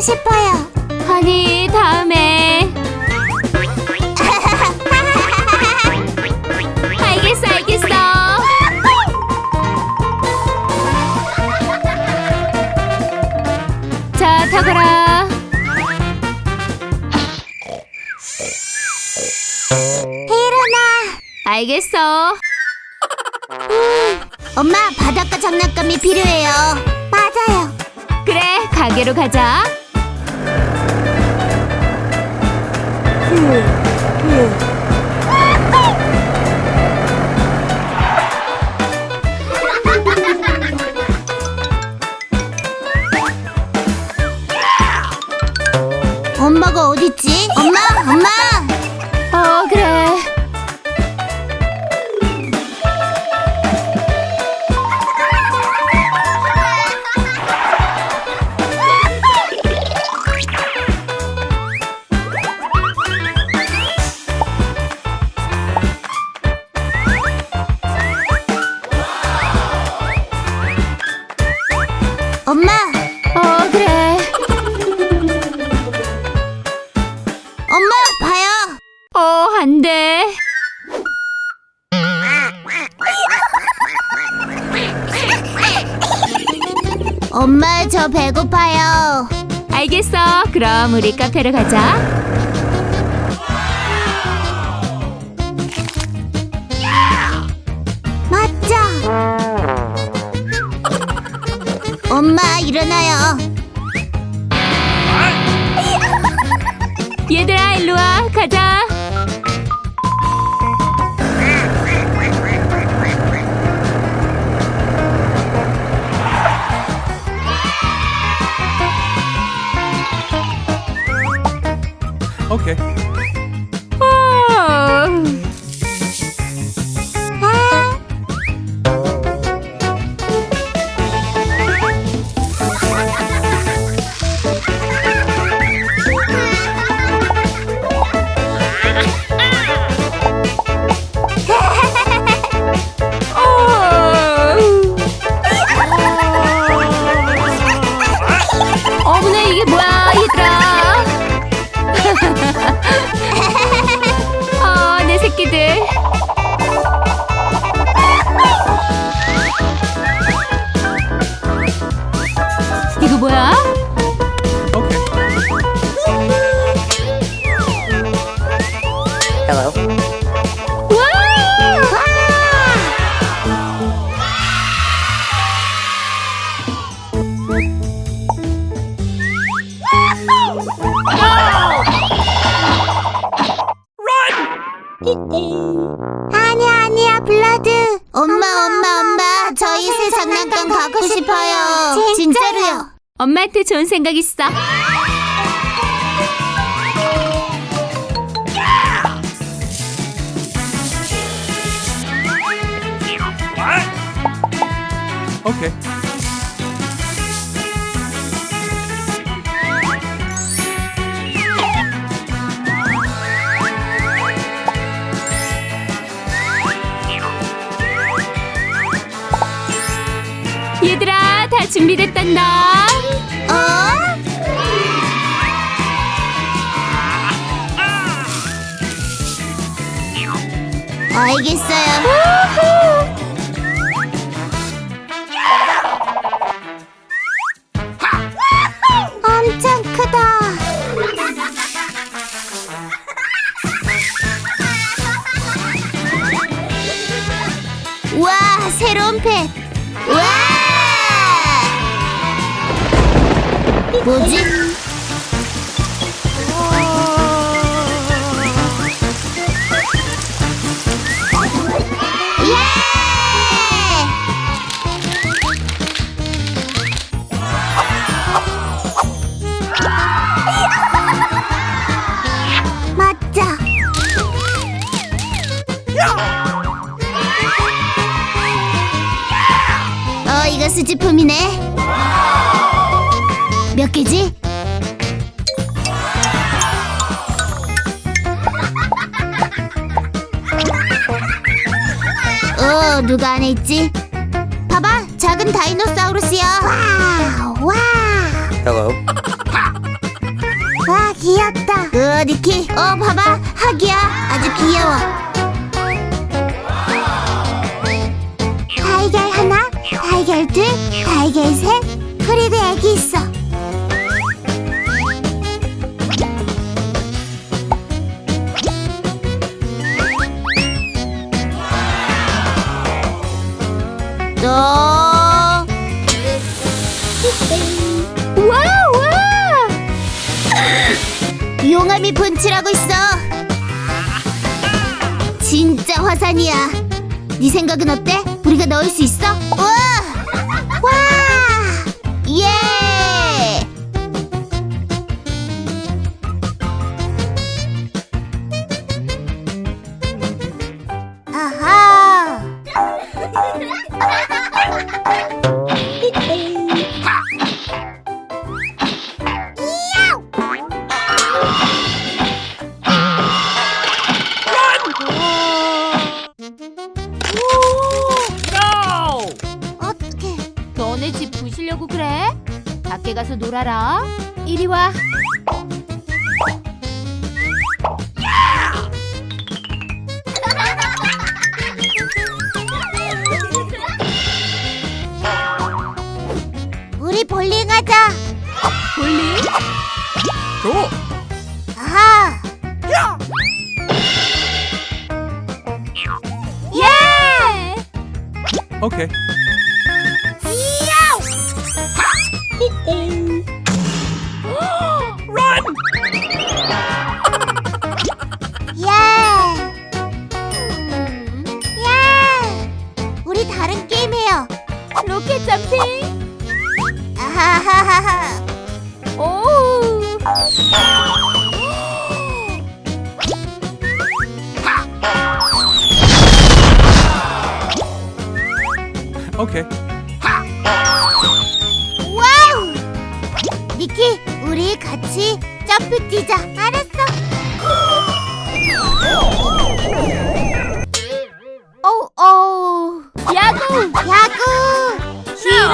싶어요. 아니 다음에. 알겠어 알겠어. 자 타거라. 일어나. 알겠어. 엄마, 바닷가 장난감이 필요해요. 맞아요. 그래 가게로 가자. 엄마 돼. 엄마, 저 배고파요. 알겠어. 그럼 우리 카페로 가자. 맞자. 엄마, 일어나요. 얘들아 일로 와 가자. Okay. 아니야, 블라드. 엄마, 엄마, 엄마. 저희 새 장난감 갖고 싶어요. 진짜로요. 엄마한테 좋은 생각 있어 Okay. 얘들 준비됐단다 어? 알겠어요. 엄청 크다. 와, 새로운 펫. 뭐지? 예! 어, 이거 수집품이네. 몇 개지? 어, 누가 안에 있지? 봐봐, 작은 다이노사우루스야. 와우, 와. Hello. 와, 귀엽다. 어, 니키. 어, 봐봐, 하기야. 아주 귀여워. 달걀 하나, 달걀 둘, 달걀 셋. 그리고 애기 있어. 또. 와, 와! 용암이 분출하고 있어. 진짜 화산이야. 네 생각은 어때? 우리가 넣을 수 있어? 우와! 와! 놀아라. 이리 와. 우리 볼링하자. 볼링? Cool. 아하! 예! Okay. 예! Okay. 와우! 니키, 우리 같이 점프 뛰자. 알았어. 오, 오. 야구! 야구! 싫어.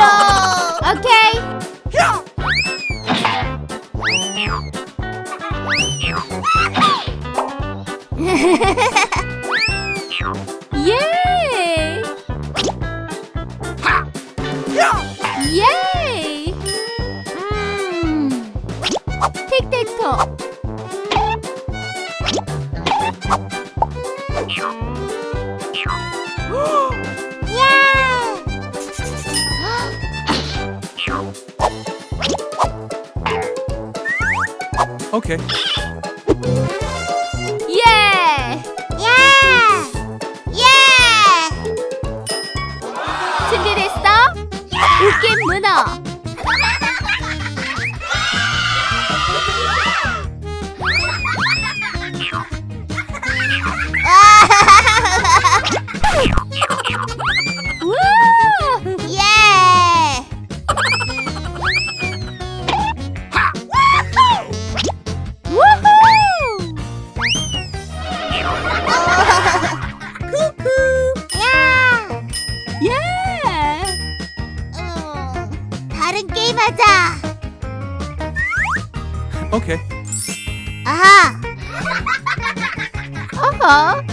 오케이. 예! 예! 예! 준비됐어? 웃긴 문어. 어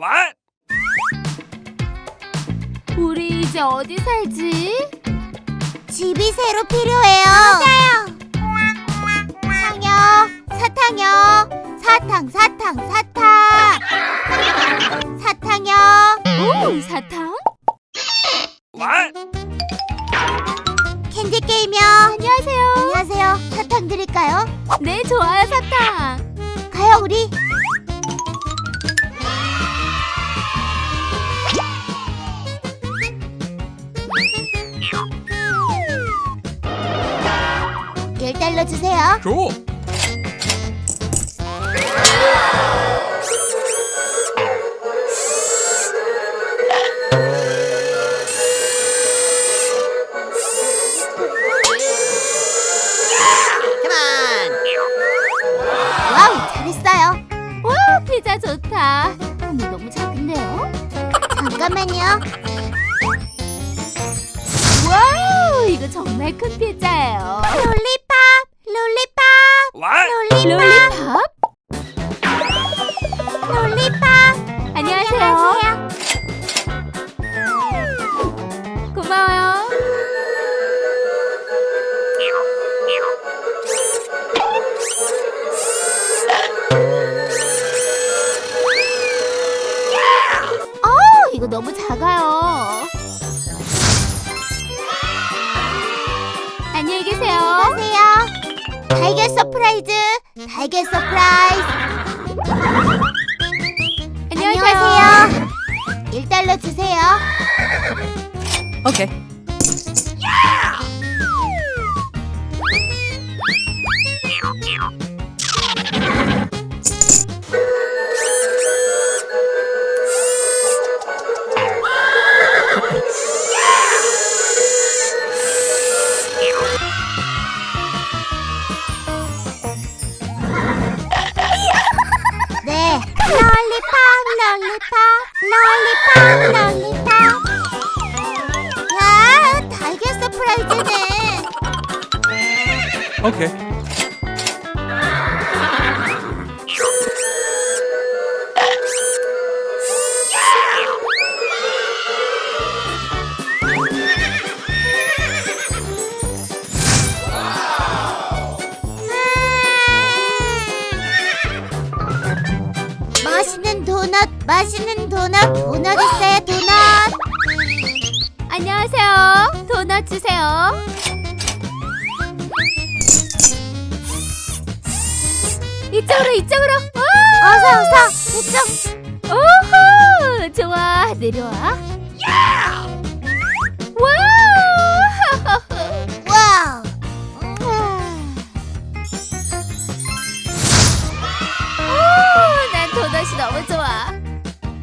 What? 우리 이제 어디 살지? 집이 새로 필요해요. 맞아요. 사탕요, 사탕, 사탕, 사탕, 사탕요. 오, 사탕? What? 캔디 게임이요. 안녕하세요. 안녕하세요. 사탕 드릴까요? 네, 좋아요, 사탕. 주세요. Cool. 와우, 잘했어요. 와, 피자 좋다. 근데 너무 작은데요? 잠깐만요. 와우, 이거 정말 큰 피자예요. 롤리팝, What? 롤 달걀 서프라이즈. 안녕하세요. 안녕하세요. 1달러 주세요. 네. 롤리팝, 롤리팝, 롤리팝. 야, 달걀 서프라이즈네. 맛있 맛있는 도넛, 도넛 있어요, 도넛. 안녕하세요. 도넛 주세요. 이쪽으로 이쪽으로. 와! 어서, 어서, 이쪽. 오호! 좋아. 내려와.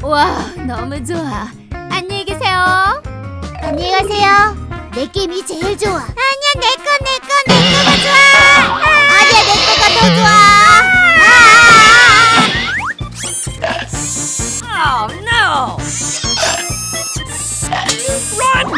와, 너무 좋아. 안녕히 계세요. 안녕히 가세요. 내 게임이 제일 좋아. 아니야, 내 거, 내 거, 내 거가 좋아. 아니야, 내 거가 더 좋아. 아! Oh no! Run!